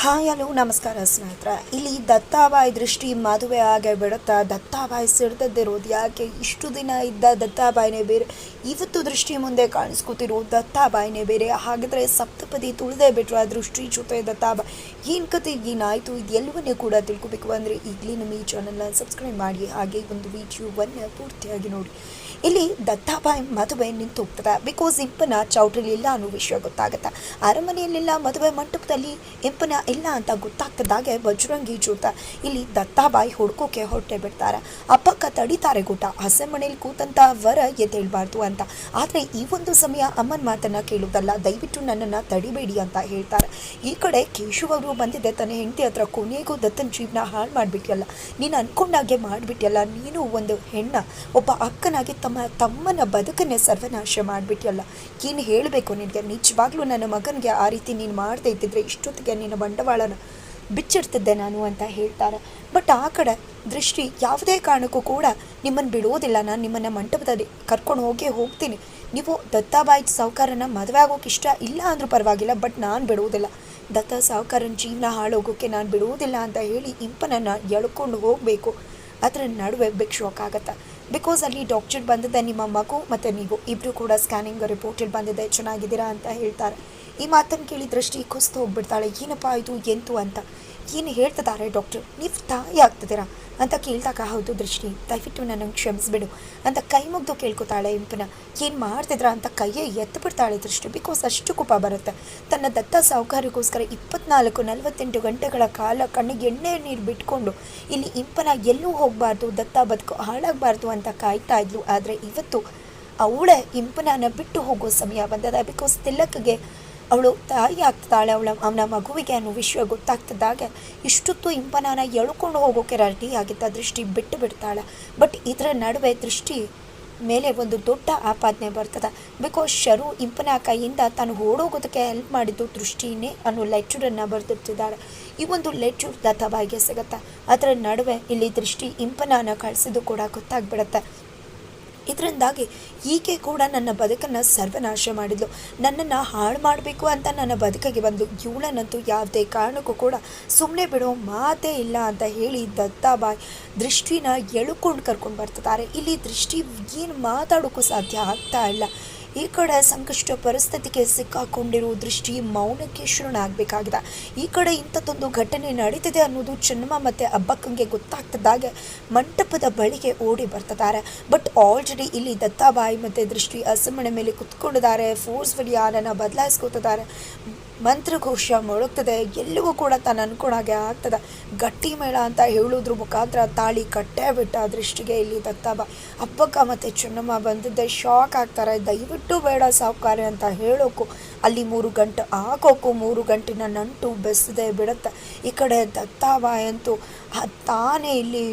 Hi hello, ನಮಸ್ಕಾರ ಸ್ನೇಹಿತರ. ಇಲ್ಲಿ ದತ್ತಾಬಾಯಿ ದೃಷ್ಟಿ ಮದುವೆ ಆಗೇ ಬಿಡುತ್ತಾ ದತ್ತಾಬಾಯಿ ಸಿಡ್ದದ್ದಿರೋದು ಯಾಕೆ? ಇಷ್ಟು ದಿನ ಇದ್ದ ದತ್ತಾಬಾಯಿನೇ ಬೇರೆ, ಇವತ್ತು ದೃಷ್ಟಿ ಮುಂದೆ ಕಾಣಿಸ್ಕೊತಿರೋ ದತ್ತಾಬಾಯಿನೇ ಬೇರೆ. ಹಾಗಿದ್ರೆ ಸಪ್ತಪದಿ ತುಳಿದೇ ಬಿಟ್ರು ಆ ದೃಷ್ಟಿ ಜೊತೆ ದತ್ತಾಬಾಯಿ ಏನು ಕತೆ, ಏನಾಯಿತು? ಇದೆಲ್ಲವನ್ನೇ ಕೂಡ ತಿಳ್ಕೊಬೇಕು ಅಂದರೆ ಈಗಲೇ ನಮ್ಮ ಈ ಚಾನಲ್ನ ಸಬ್ಸ್ಕ್ರೈಬ್ ಮಾಡಿ, ಹಾಗೆ ಒಂದು ವಿಡಿಯೋವನ್ನು ಪೂರ್ತಿಯಾಗಿ ನೋಡಿ. ಇಲ್ಲಿ ದತ್ತಾಬಾಯಿ ಮದುವೆ ನಿಂತು ಹೋಗ್ತದೆ ಬಿಕಾಸ್ ಇಂಪನ ಚೌಟ್ರಿಲಿಲ್ಲ ಅನ್ನೋ ವಿಷಯ ಗೊತ್ತಾಗುತ್ತೆ. ಅರಮನೆಯಲ್ಲೆಲ್ಲ ಮದುವೆ ಮಂಟಪದಲ್ಲಿ ಇಂಪನ ಇಲ್ಲ ಅಂತ ಗೊತ್ತಾಗ್ತದಾಗೆ ಬಜರಂಗಿ ಜೂತ ಇಲ್ಲಿ ದತ್ತಾಬಾಯಿ ಹುಡ್ಕೋಕೆ ಹೊರಟೆ ಬಿಡ್ತಾರೆ. ಅಪ್ಪಕ್ಕ ತಡಿತಾರೆ ಗುಟ. ಹಸೆ ಮನೇಲಿ ಕೂತಂತ ವರ ಎದ್ದೇಳ್ಬಾರ್ದು ಅಂತ. ಆದರೆ ಈ ಒಂದು ಸಮಯ ಅಮ್ಮನ ಮಾತನ್ನ ಕೇಳುವುದಲ್ಲ. ದಯವಿಟ್ಟು ನನ್ನನ್ನು ತಡಿಬೇಡಿ ಅಂತ ಹೇಳ್ತಾರೆ. ಈ ಕಡೆ ಕೇಶವ್ ಅವರು ಬಂದಿದ್ದೆ ತನ್ನ ಹೆಂಡತಿ ಹತ್ರ ಕೊನೆಗೂ ದತ್ತನ ಜೀವನ ಹಾಳು ಮಾಡಿಬಿಟ್ಟಿಯಲ್ಲ ನೀನು ಅನ್ಕೊಂಡಾಗೆ ಮಾಡಿಬಿಟ್ಟಿಯಲ್ಲ ನೀನು ಒಂದು ಹೆಣ್ಣ. ಒಬ್ಬ ಅಕ್ಕನಾಗಿ ತಮ್ಮ ತಮ್ಮನ ಬದುಕನ್ನೇ ಸರ್ವನಾಶ ಮಾಡಿಬಿಟ್ಟಿಯಲ್ಲ ಏನು ಹೇಳಬೇಕು ನಿನಗೆ? ನಿಜವಾಗ್ಲೂ ನನ್ನ ಮಗನಿಗೆ ಆ ರೀತಿ ನೀನು ಮಾಡದೇ ಇದ್ದಿದ್ರೆ ಇಷ್ಟೊತ್ತಿಗೆ ನಿನ್ನ ಬಂಡವಾಳನ ಬಿಚ್ಚಿಡ್ತಿದ್ದೆ ನಾನು ಅಂತ ಹೇಳ್ತಾರೆ. ಬಟ್ ಆ ಕಡೆ ದೃಷ್ಟಿ ಯಾವುದೇ ಕಾರಣಕ್ಕೂ ಕೂಡ ನಿಮ್ಮನ್ನು ಬಿಡೋದಿಲ್ಲ. ನಾನು ನಿಮ್ಮನ್ನು ಮಂಟಪದಲ್ಲಿ ಕರ್ಕೊಂಡು ಹೋಗೇ ಹೋಗ್ತೀನಿ. ನೀವು ದತ್ತಾಬಾಯಿ ಸಾವುಕಾರನ ಮದುವೆ ಆಗೋಕೆ ಇಷ್ಟ ಇಲ್ಲ ಅಂದರೂ ಪರವಾಗಿಲ್ಲ ಬಟ್ ನಾನು ಬಿಡುವುದಿಲ್ಲ ದತ್ತ ಸಾವುಕಾರನ ಜೀವನ ಹಾಳೋಗೋಕ್ಕೆ ನಾನು ಬಿಡುವುದಿಲ್ಲ ಅಂತ ಹೇಳಿ ಇಂಪನನ್ನು ಎಳ್ಕೊಂಡು ಹೋಗಬೇಕು. ಅದರ ನಡುವೆ ಬಿಗ್ ಶಾಕ್ ಬಿಕಾಸ್ ಅಲ್ಲಿ ಡಾಕ್ಟರ್ ಬಂದಿದೆ ನಿಮ್ಮ ಮಗು ಮತ್ತು ನೀವು ಇಬ್ಬರು ಕೂಡ ಸ್ಕ್ಯಾನಿಂಗ್ ರಿಪೋರ್ಟಲ್ಲಿ ಬಂದಿದೆ ಚೆನ್ನಾಗಿದ್ದೀರಾ ಅಂತ ಹೇಳ್ತಾರೆ. ಈ ಮಾತನ್ನು ಕೇಳಿ ದೃಷ್ಟಿ ಕುಸ್ತು ಹೋಗ್ಬಿಡ್ತಾಳೆ. ಏನಪ್ಪ ಇದು? ಎಂತು ಅಂತ. ಏನು ಹೇಳ್ತಿದ್ದಾರೆ ಡಾಕ್ಟರ್? ನೀವು ತಾಯಿ ಆಗ್ತಿದ್ದೀರಾ? ಅಂತ ಕೇಳಿದಾಗ, ಹೌದು ದೃಷ್ಟಿ, ದಯವಿಟ್ಟು ನನಗೆ ಕ್ಷಮಿಸ್ಬಿಡು ಅಂತ ಕೈ ಮುಗ್ದು ಕೇಳ್ಕೊತಾಳೆ ಇಂಪನ. ಏನು ಮಾಡ್ತಿದ್ರ ಅಂತ ಕೈಯೇ ಎತ್ತು ಬಿಡ್ತಾಳೆ ದೃಷ್ಟಿ. ಬಿಕಾಸ್ ಅಷ್ಟು ಕೋಪ ಬರುತ್ತೆ. ತನ್ನ ದತ್ತ ಸಾಹುಕಾರಿಗೋಸ್ಕರ ಇಪ್ಪತ್ನಾಲ್ಕು, ನಲವತ್ತೆಂಟು ಗಂಟೆಗಳ ಕಾಲ ಕಣ್ಣಿಗೆ ಎಣ್ಣೆ ನೀರು ಬಿಟ್ಕೊಂಡು ಇಲ್ಲಿ ಇಂಪನ ಎಲ್ಲೂ ಹೋಗಬಾರ್ದು, ದತ್ತ ಬದುಕು ಹಾಳಾಗಬಾರ್ದು ಅಂತ ಕಾಯ್ತಾ ಇದ್ಲು. ಆದರೆ ಇವತ್ತು ಅವಳೇ ಇಂಪನನ ಬಿಟ್ಟು ಹೋಗೋ ಸಮಯ ಬಂದದ. ಬಿಕಾಸ್ ತಿಲಕ್ಗೆ ಅವಳು ತಾಯಿ ಆಗ್ತಾಳೆ, ಅವಳ, ಅವನ ಮಗುವಿಗೆ ಅನ್ನೋ ವಿಷಯ ಗೊತ್ತಾಗ್ತಿದ್ದಾಗ ಇಷ್ಟೊತ್ತು ಇಂಪನಾನ ಎಳ್ಕೊಂಡು ಹೋಗೋಕೆ ರೆಡಿ ಆಗಿದ್ದ ದೃಷ್ಟಿ ಬಿಟ್ಟು ಬಿಡ್ತಾಳೆ. ಬಟ್ ಇದರ ನಡುವೆ ದೃಷ್ಟಿ ಮೇಲೆ ಒಂದು ದೊಡ್ಡ ಆಪಾದನೆ ಬರ್ತದೆ. ಬಿಕಾಸ್ ಶರು ಇಂಪನ ಕೈಯಿಂದ ತಾನು ಓಡೋಗೋದಕ್ಕೆ ಹೆಲ್ಪ್ ಮಾಡಿದ್ದು ದೃಷ್ಟಿನೇ ಅನ್ನೋ ಲೆಕ್ಚರನ್ನು ಬರೆದಿರ್ತಿದ್ದಾಳೆ ಈ ಒಂದು ಲೆಕ್ಚರ್ ದತ್ತಾಬಾಯಿಗೆ ಸಿಗುತ್ತೆ, ಅದರ ನಡುವೆ ಇಲ್ಲಿ ದೃಷ್ಟಿ ಇಂಪನಾನ ಕಳಿಸಿದ್ದು ಕೂಡ ಗೊತ್ತಾಗ್ಬಿಡುತ್ತೆ. ಇದರಿಂದಾಗಿ ಈಕೆ ಕೂಡ ನನ್ನ ಬದುಕನ್ನು ಸರ್ವನಾಶ ಮಾಡಿದ್ಲು. ನನ್ನನ್ನು ಹಾಳು ಮಾಡಬೇಕು ಅಂತ ನನ್ನ ಬದುಕಿಗೆ ಬಂದು ಇವಳನ್ನಂತೂ ಯಾವುದೇ ಕಾರಣಕ್ಕೂ ಕೂಡ ಸುಮ್ಮನೆ ಬಿಡೋ ಮಾತೇ ಇಲ್ಲ ಅಂತ ಹೇಳಿ ದತ್ತಾಬಾಯ್ ದೃಷ್ಟಿನ ಎಳುಕೊಂಡು ಕರ್ಕೊಂಡು ಬರ್ತಿದ್ದಾರೆ. ಇಲ್ಲಿ ದೃಷ್ಟಿ ಏನು ಮಾತಾಡೋಕ್ಕೂ ಸಾಧ್ಯ ಆಗ್ತಾ ಇಲ್ಲ. ಈ ಕಡೆ ಸಂಕಷ್ಟ ಪರಿಸ್ಥಿತಿಗೆ ಸಿಕ್ಕಾಕೊಂಡಿರೋ ದೃಷ್ಟಿ ಮೌನಕ್ಕೆ ಶರಣಾಗಬೇಕಾಗಿದೆ ಈ ಕಡೆ ಇಂಥದ್ದೊಂದು ಘಟನೆ ನಡೀತಿದೆ ಅನ್ನೋದು ಚೆನ್ನಮ್ಮ ಮತ್ತು ಅಬ್ಬಕ್ಕಂಗೆ ಗೊತ್ತಾಗ್ತದಾಗೆ ಮಂಟಪದ ಬಳಿಗೆ ಓಡಿ ಬರ್ತಿದ್ದಾರೆ. ಬಟ್ ಆಲ್ರೆಡಿ ಇಲ್ಲಿ ದತ್ತಾಬಾಯಿ ಮತ್ತು ದೃಷ್ಟಿ ಅಸಮಣೆ ಮೇಲೆ ಕುತ್ಕೊಂಡಿದ್ದಾರೆ. ಫೋರ್ಸ್ಫುಲಿ ಯಾರನ್ನು ಬದಲಾಯಿಸ್ಕೊತಿದ್ದಾರೆ. ಮಂತ್ರಘೋಷ ಮೊಳಗ್ತದೆ ಎಲ್ಲವೂ ಕೂಡ ತಾನು ಅನ್ಕೊಂಡಾಗೆ ಆಗ್ತದೆ. ಗಟ್ಟಿ ಮೇಳ ಅಂತ ಹೇಳೋದ್ರ ಮುಖಾಂತರ ತಾಳಿ ಕಟ್ಟೇ ಬಿಟ್ಟ ದೃಷ್ಟಿಗೆ ಇಲ್ಲಿ ದತ್ತಾಬ ಅಪ್ಪಕ್ಕ ಮತ್ತು ಚೆನ್ನಮ್ಮ ಬಂದಿದ್ದೆ ಶಾಕ್ ಆಗ್ತಾರೆ. ದಯವಿಟ್ಟು ಬೇಡ ಸಾವುಕಾರಿ ಅಂತ ಹೇಳೋಕು. ಅಲ್ಲಿ ಮೂರು ಗಂಟೆ ಹಾಕೋಕು ಮೂರು ಗಂಟಿನ ನಂಟು ಬೆಸದೆ ಬಿಡುತ್ತೆ. ಈ ಕಡೆ ದತ್ತಾಬ ಅಂತೂ ತಾನೇ ಇಲ್ಲಿ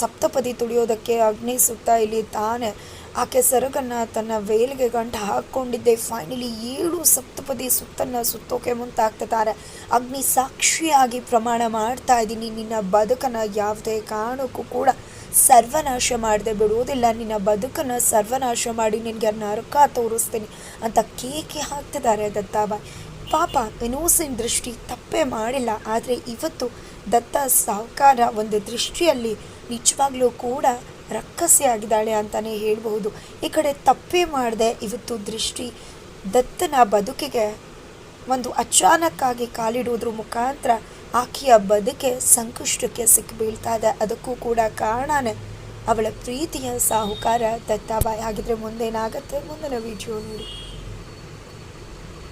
ಸಪ್ತಪದಿ ತುಳಿಯೋದಕ್ಕೆ ಅಗ್ನಿ ಸುತ್ತ ಇಲ್ಲಿ ತಾನೇ. ಆಕೆ ಸರಗನ್ನು ತನ್ನ ವೇಲಿಗೆ ಗಂಟು ಹಾಕ್ಕೊಂಡಿದ್ದೆ. ಫೈನಲಿ ಏಳು ಸಪ್ತಪದಿ ಸುತ್ತನ್ನು ಸುತ್ತೋಕೆ ಮುಂತಾಗ್ತಿದ್ದಾರೆ ಅಗ್ನಿ ಸಾಕ್ಷಿಯಾಗಿ ಪ್ರಮಾಣ ಮಾಡ್ತಾ ಇದ್ದೀನಿ. ನಿನ್ನ ಬದುಕನ್ನು ಯಾವುದೇ ಕಾರಣಕ್ಕೂ ಕೂಡ ಸರ್ವನಾಶ ಮಾಡದೆ ಬಿಡುವುದಿಲ್ಲ. ನಿನ್ನ ಬದುಕನ್ನು ಸರ್ವನಾಶ ಮಾಡಿ ನಿನಗೆ ನರಕ ತೋರಿಸ್ತೀನಿ ಅಂತ ಕೇಕೆ ಹಾಕ್ತಿದ್ದಾರೆ ದತ್ತಾಬಾಯಿ ಪಾಪ ಇನೋಸೆಂಟ್ ದೃಷ್ಟಿ ತಪ್ಪೇ ಮಾಡಿಲ್ಲ. ಆದರೆ ಇವತ್ತು ದತ್ತ ಸಾಹುಕಾರ ಒಂದು ದೃಷ್ಟಿಯಲ್ಲಿ ನಿಜವಾಗ್ಲೂ ಕೂಡ ರಕ್ಕಸಿ ಆಗಿದ್ದಾಳೆ ಅಂತಲೇ ಹೇಳಬಹುದು. ಈ ಕಡೆ ತಪ್ಪೇ ಮಾಡದೆ, ಇವತ್ತು ದೃಷ್ಟಿ ದತ್ತನ ಬದುಕಿಗೆ ಒಂದು ಅಚಾನಕ್ಕಾಗಿ ಕಾಲಿಡುವುದ್ರ ಮುಖಾಂತರ ಆಕೆಯ ಬದುಕೆ ಸಂಕಷ್ಟಕ್ಕೆ ಸಿಕ್ಕಿಬೀಳ್ತಾ ಇದೆ ಅದಕ್ಕೂ ಕೂಡ ಕಾರಣನೇ ಅವಳ ಪ್ರೀತಿಯ ಸಾಹುಕಾರ ದತ್ತಾಬಾಯಿ ಹಾಗಿದ್ರೆ ಮುಂದೇನಾಗುತ್ತೆ? ಮುಂದಿನ ವಿಡಿಯೋ ನೋಡಿ.